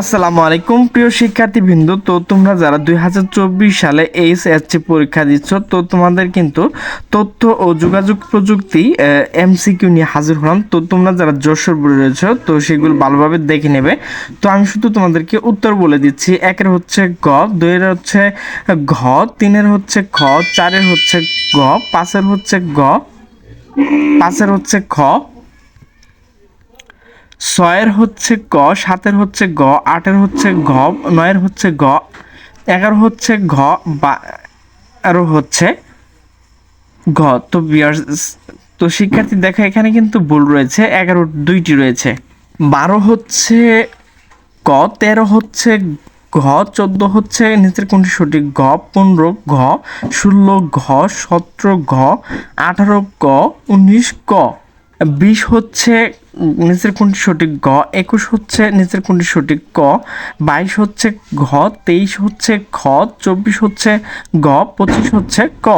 আসসালামু আলাইকুম, প্রিয় শিক্ষার্থীবৃন্দ। তো তোমরা যারা দুই হাজার চব্বিশ সালে এইচ এসসি পরীক্ষা দিচ্ছ, তো তোমাদের কিন্তু তথ্য ও যোগাযোগ প্রযুক্তি এমসিকিউ নিয়ে হাজির হলাম। তো তোমরা যারা যশোর বলে রয়েছ, তো সেগুলো ভালোভাবে দেখে নেবে। তো আমি শুধু তোমাদেরকে উত্তর বলে দিচ্ছি। একের হচ্ছে গ, দুইয়ের হচ্ছে ঘ, তিনের হচ্ছে খ, চারের হচ্ছে গ, পাঁচের হচ্ছে গ, পাঁচের হচ্ছে খ। ছয়ের হচ্ছে ক সাতের হচ্ছে গ, আটের হচ্ছে ঘ নয়ের হচ্ছে গ, এগারো হচ্ছে ঘ, বারো হচ্ছে ঘ। তো তো শিক্ষার্থী, দেখো, এখানে কিন্তু ভুল রয়েছে। এগারো, দুইটি রয়েছে। বারো হচ্ছে ক, তেরো হচ্ছে ঘ, চোদ্দ হচ্ছে নিচের কোনটি সঠিক? ঘ, পনেরো, ঘ, ষোলো, ঘ, সতেরো, ঘ, আঠারো, ক, উনিশ, ক। বিশ হচ্ছে নিচের কোনটি সঠিক গ, একুশ হচ্ছে নিচের কোনটি সঠিক ক, বাইশ হচ্ছে ঘ, তেইশ হচ্ছে খ, চব্বিশ হচ্ছে গ, পঁচিশ হচ্ছে ক।